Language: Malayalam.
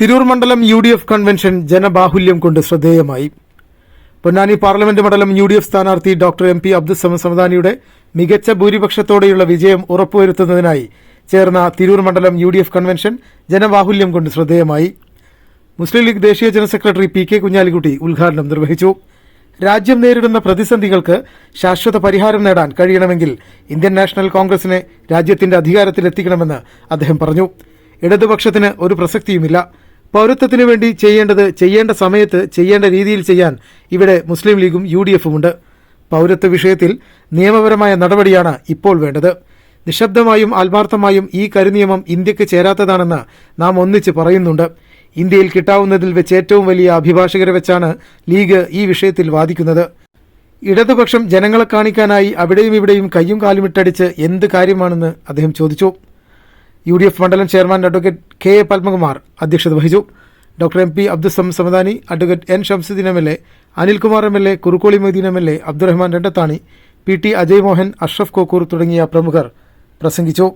തിരൂർ മണ്ഡലം യു ഡി എഫ് കൺവെൻഷൻ ജനബാഹുല്യം കൊണ്ട് ശ്രദ്ധേയമായി. പൊന്നാനി പാർലമെന്റ് മണ്ഡലം യു ഡി എഫ് സ്ഥാനാർത്ഥി ഡോക്ടർ എം പി അബ്ദുസമ സമദാനിയുടെ മികച്ച ഭൂരിപക്ഷത്തോടെയുള്ള വിജയം ഉറപ്പുവരുത്തുന്നതിനായി ചേർന്ന തിരൂർ മണ്ഡലം യു ഡി എഫ് കൺവെൻഷൻ ജനബാഹുല്യം കൊണ്ട് ശ്രദ്ധേയമായി. മുസ്ലിം ലീഗ് ദേശീയ general secretary P K Kunhalikutty ഉദ്ഘാടനം നിർവഹിച്ചു. രാജ്യം നേരിടുന്ന പ്രതിസന്ധികൾക്ക് ശാശ്വത പരിഹാരം നേടാൻ കഴിയണമെങ്കിൽ ഇന്ത്യൻ നാഷണൽ കോൺഗ്രസിനെ രാജ്യത്തിന്റെ അധികാരത്തിലെത്തിക്കണമെന്ന് അദ്ദേഹം പറഞ്ഞു. ഇടതുപക്ഷത്തിന് ഒരു പ്രസക്തിയുമില്ല. പൌരത്വത്തിനു വേണ്ടി ചെയ്യേണ്ടത് ചെയ്യേണ്ട സമയത്ത് ചെയ്യേണ്ട രീതിയിൽ ചെയ്യാൻ ഇവിടെ മുസ്ലിം ലീഗും യു ഡി എഫും ഉണ്ട് പൌരത്വ വിഷയത്തിൽ നിയമപരമായ നടപടിയാണ് ഇപ്പോൾ വേണ്ടത്. നിശബ്ദമായും ആത്മാർത്ഥമായും ഈ കരുനിയമം ഇന്ത്യയ്ക്ക് ചേരാത്തതാണെന്ന് നാം ഒന്നിച്ച് പറയുന്നുണ്ട്. ഇന്ത്യയിൽ കിട്ടാവുന്നതിൽ വെച്ച് ഏറ്റവും വലിയ അഭിഭാഷകരെ വെച്ചാണ് ലീഗ് ഈ വിഷയത്തിൽ വാദിക്കുന്നത്. ഇടതുപക്ഷം ജനങ്ങളെ കാണിക്കാനായി അവിടെയും ഇവിടെയും കയ്യും കാലുമിട്ടടിച്ച് എന്ത് കാര്യമാണെന്ന് അദ്ദേഹം ചോദിച്ചു. യു ഡി എഫ് മണ്ഡലം chairman advocate K A Padmakumar അധ്യക്ഷത വഹിച്ചു. Doctor M P അബ്ദുസം Samadani advocate N Shamsuddeen M L A Anilkumar M L A Kurukkoli Moideen M L A Abdurahman Randathani P T Ajay Mohan Ashraf Kokkur തുടങ്ങിയ പ്രമുഖർ പ്രസംഗിച്ചു.